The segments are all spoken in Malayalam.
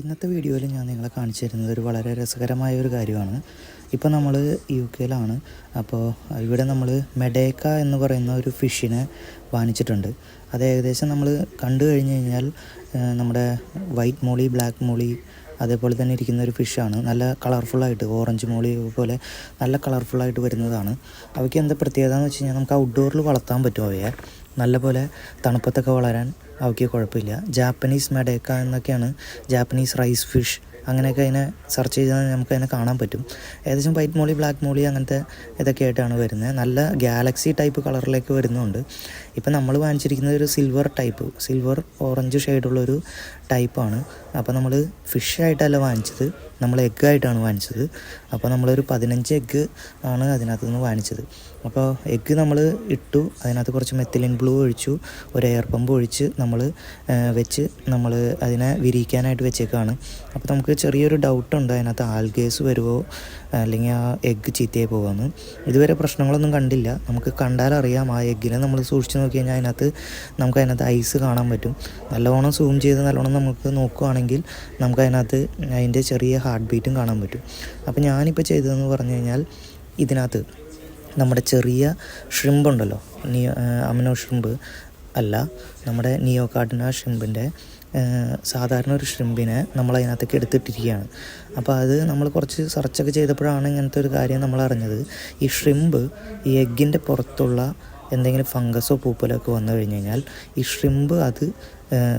ഇന്നത്തെ വീഡിയോയിൽ ഞാൻ നിങ്ങളെ കാണിച്ചു തരുന്നത് ഒരു വളരെ രസകരമായ ഒരു കാര്യമാണ്. ഇപ്പോൾ നമ്മൾ യു കെയിലാണ്. അപ്പോൾ ഇവിടെ നമ്മൾ മെഡേക്ക എന്ന് പറയുന്ന ഒരു ഫിഷിനെ വാങ്ങിച്ചിട്ടുണ്ട്. അത് ഏകദേശം നമ്മൾ കണ്ടു കഴിഞ്ഞ് കഴിഞ്ഞാൽ നമ്മുടെ വൈറ്റ് മോളി ബ്ലാക്ക് മോളി അതേപോലെ തന്നെ ഇരിക്കുന്ന ഒരു ഫിഷാണ് നല്ല കളർഫുള്ളായിട്ട് ഓറഞ്ച് മോളി പോലെ നല്ല കളർഫുള്ളായിട്ട് വരുന്നതാണ്. അവയ്ക്ക് എന്താ പ്രത്യേകത എന്ന് വെച്ച് കഴിഞ്ഞാൽ നമുക്ക് ഔട്ട്ഡോറിൽ വളർത്താൻ പറ്റും അവയെ. നല്ലപോലെ തണുപ്പത്തൊക്കെ വളരാൻ അവയ്ക്ക് കുഴപ്പമില്ല. ജാപ്പനീസ് മെഡേക്ക എന്നൊക്കെയാണ് ജാപ്പനീസ് റൈസ് ഫിഷ് അങ്ങനെയൊക്കെ അതിനെ സെർച്ച് ചെയ്താൽ നമുക്ക് അതിനെ കാണാൻ പറ്റും. ഏകദേശം വൈറ്റ് മോളി ബ്ലാക്ക് മോളി അങ്ങനത്തെ ഇതൊക്കെ ആയിട്ടാണ് വരുന്നത്. നല്ല ഗാലക്സി ടൈപ്പ് കളറിലേക്ക് വരുന്നുണ്ട്. ഇപ്പം നമ്മൾ വാങ്ങിച്ചിരിക്കുന്നത് ഒരു സിൽവർ ടൈപ്പ് സിൽവർ ഓറഞ്ച് ഷെയ്ഡുള്ളൊരു ടൈപ്പാണ് അപ്പോൾ നമ്മൾ ഫിഷ് ആയിട്ടല്ല വാങ്ങിച്ചത് നമ്മൾ എഗ്ഗ് ആയിട്ടാണ് വാങ്ങിച്ചത്. അപ്പോൾ നമ്മളൊരു പതിനഞ്ച് എഗ്ഗ് ആണ് അതിനകത്ത് നിന്ന് വാങ്ങിച്ചത്. അപ്പോൾ എഗ്ഗ് നമ്മൾ ഇട്ടു അതിനകത്ത് കുറച്ച് മെത്തിലിൻ ബ്ലൂ ഒഴിച്ചു ഒരു എയർ പമ്പ് ഒഴിച്ച് നമ്മൾ വെച്ച് നമ്മൾ അതിനെ വിരിയിക്കാനായിട്ട് വെച്ചേക്കാണ്. അപ്പോൾ നമുക്ക് ചെറിയൊരു ഡൗട്ടുണ്ട് അതിനകത്ത് ആൽഗേസ് വരുമോ അല്ലെങ്കിൽ ആ എഗ്ഗ് ചീത്തയായി പോകുമെന്ന് ഇതുവരെ പ്രശ്നങ്ങളൊന്നും കണ്ടില്ല. നമുക്ക് കണ്ടാലറിയാം ആ എഗ്ഗിനെ നമ്മൾ സൂക്ഷിച്ച് നോക്കി കഴിഞ്ഞാൽ അതിനകത്ത് നമുക്ക് അതിനകത്ത് ഐസ് കാണാൻ പറ്റും. നല്ലവണ്ണം സൂം ചെയ്ത് നല്ലോണം നമുക്ക് നോക്കുകയാണെങ്കിൽ നമുക്ക് അതിനകത്ത് അതിന്റെ ചെറിയ ഹാർട്ട് ബീറ്റും കാണാൻ പറ്റും. അപ്പോൾ ഞാനിപ്പോൾ ചെയ്തതെന്ന് പറഞ്ഞു കഴിഞ്ഞാൽ ഇതിനകത്ത് നമ്മുടെ ചെറിയ ഷ്രിമ്പുണ്ടല്ലോ നിയോ അമിനോ ഷ്രിമ്പ് അല്ല നമ്മുടെ നിയോ കാർഡിന ഷ്രിമ്പിന്റെ സാധാരണ ഒരു ഷ്രിമ്പിനെ നമ്മൾ അതിനകത്തേക്ക് എടുത്തിട്ടിരിക്കുകയാണ്. അപ്പോൾ അത് നമ്മൾ കുറച്ച് സെർച്ചൊക്കെ ചെയ്തപ്പോഴാണ് ഇങ്ങനത്തെ ഒരു കാര്യം നമ്മൾ അറിഞ്ഞത്. ഈ ഷ്രിമ്പ് ഈ എഗ്ഗിന്റെ പുറത്തുള്ള എന്തെങ്കിലും ഫംഗസോ പൂപ്പലോ ഒക്കെ വന്നു കഴിഞ്ഞ് കഴിഞ്ഞാൽ ഈ ഷ്രിമ്പ് അത്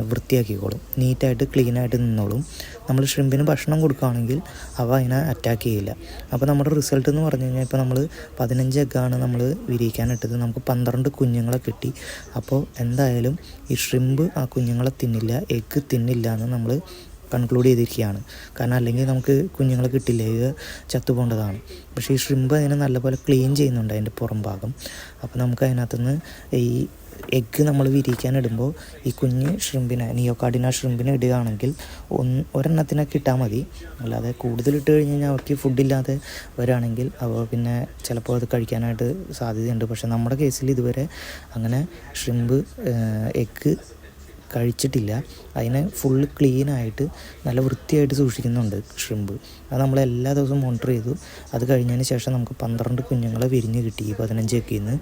വൃത്തിയാക്കിക്കോളും. നീറ്റായിട്ട് ക്ലീനായിട്ട് നിന്നോളും. നമ്മൾ ഷ്രിമ്പിന് ഭക്ഷണം കൊടുക്കുകയാണെങ്കിൽ അവ അതിനെ അറ്റാക്ക് ചെയ്യില്ല. അപ്പോൾ നമ്മുടെ റിസൾട്ട് എന്ന് പറഞ്ഞു കഴിഞ്ഞാൽ ഇപ്പോൾ നമ്മൾ പതിനഞ്ച് എഗ്ഗാണ് നമ്മൾ വിരിയിക്കാനിട്ടത്. നമുക്ക് പന്ത്രണ്ട് കുഞ്ഞുങ്ങളെ കിട്ടി. അപ്പോൾ എന്തായാലും ഈ ഷ്രിമ്പ് ആ കുഞ്ഞുങ്ങളെ തിന്നില്ല എഗ്ഗ് തിന്നില്ല എന്ന് നമ്മൾ കൺക്ലൂഡ് ചെയ്തിരിക്കുകയാണ്. കാരണം അല്ലെങ്കിൽ നമുക്ക് കുഞ്ഞുങ്ങളെ കിട്ടില്ല? ഇത് ചത്തുപോകേണ്ടതാണ്. പക്ഷേ ഈ ഷ്രിമ്പ് അതിനെ നല്ലപോലെ ക്ലീൻ ചെയ്യുന്നുണ്ട് അതിന്റെ പുറം ഭാഗം. അപ്പോൾ നമുക്ക് അതിനകത്തുനിന്ന് ഈ എഗ്ഗ് നമ്മൾ വിരിക്കാനിടുമ്പോൾ ഈ കുഞ്ഞ് ഷ്രിമ്പിനെ നിയോക്കാർഡിന ഷ്രിമ്പിനെ ഇടുകയാണെങ്കിൽ ഒന്ന് ഒരെണ്ണത്തിനൊക്കെ ഇട്ടാൽ മതി. അല്ലാതെ കൂടുതൽ ഇട്ട് കഴിഞ്ഞ് കഴിഞ്ഞാൽ അവർക്ക് ഫുഡില്ലാതെ വരാണെങ്കിൽ അവ പിന്നെ ചിലപ്പോൾ അത് കഴിക്കാനായിട്ട് സാധ്യതയുണ്ട്. പക്ഷേ നമ്മുടെ കേസിൽ ഇതുവരെ അങ്ങനെ ഷ്രിമ്പ് എഗ്ഗ് കഴിച്ചിട്ടില്ല. അതിനെ ഫുള്ള് ക്ലീനായിട്ട് നല്ല വൃത്തിയായിട്ട് സൂക്ഷിക്കുന്നുണ്ട് ഷ്രിമ്പ് അത് നമ്മൾ എല്ലാ ദിവസവും മോണിറ്റർ ചെയ്തു. അത് കഴിഞ്ഞതിന് ശേഷം നമുക്ക് പന്ത്രണ്ട് കുഞ്ഞുങ്ങളെ വിരിഞ്ഞ് കിട്ടി ഈ പതിനഞ്ച് എക്കിന്ന്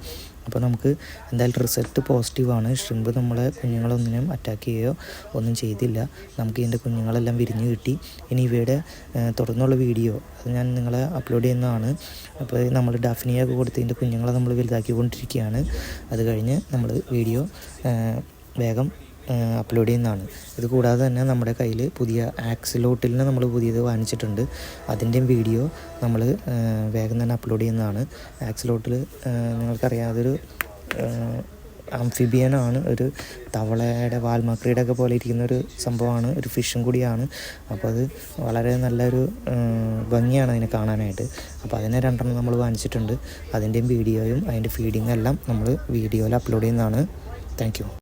അപ്പോൾ നമുക്ക് എന്തായാലും റിസൾട്ട് പോസിറ്റീവാണ് ഷ്രിമ്പ് നമ്മളെ കുഞ്ഞുങ്ങളൊന്നിനും അറ്റാക്ക് ചെയ്യുകയോ ഒന്നും ചെയ്തില്ല. നമുക്ക് ഇതിന്റെ കുഞ്ഞുങ്ങളെല്ലാം വിരിഞ്ഞ് കിട്ടി. ഇനി ഇവയുടെ തുടർന്നുള്ള വീഡിയോ അത് ഞാൻ നിങ്ങളെ അപ്ലോഡ് ചെയ്യുന്നതാണ്. അപ്പോൾ നമ്മൾ ഡഫിനിയൊക്കെ കൊടുത്ത് ഇതിന്റെ കുഞ്ഞുങ്ങളെ നമ്മൾ വലുതാക്കിക്കൊണ്ടിരിക്കുകയാണ്. അത് കഴിഞ്ഞ് നമ്മൾ വീഡിയോ വേഗം അപ്ലോഡ് ചെയ്യുന്നതാണ്. ഇത് കൂടാതെ തന്നെ നമ്മുടെ കയ്യിൽ പുതിയ ആക്സിലോട്ടിലിനെ നമ്മൾ പുതിയത് വാങ്ങിച്ചിട്ടുണ്ട്. അതിന്റെയും വീഡിയോ നമ്മൾ വേഗം തന്നെ അപ്ലോഡ് ചെയ്യുന്നതാണ്. ആക്സിലോട്ടിൽ നിങ്ങൾക്കറിയാം അതൊരു ആംഫിബിയനാണ് ഒരു തവളയുടെ വാൽമക്രിയുടെ ഒക്കെ പോലെ ഇരിക്കുന്ന ഒരു സംഭവമാണ്. ഒരു ഫിഷും കൂടിയാണ്. അപ്പോൾ അത് വളരെ നല്ലൊരു ഭംഗിയാണ് അതിനെ കാണാനായിട്ട്. അപ്പോൾ അതിനെ രണ്ടെണ്ണം നമ്മൾ വാങ്ങിച്ചിട്ടുണ്ട്. അതിന്റെയും വീഡിയോയും അതിന്റെ ഫീഡിങ്ങും എല്ലാം നമ്മൾ വീഡിയോയിൽ അപ്ലോഡ് ചെയ്യുന്നതാണ്. താങ്ക്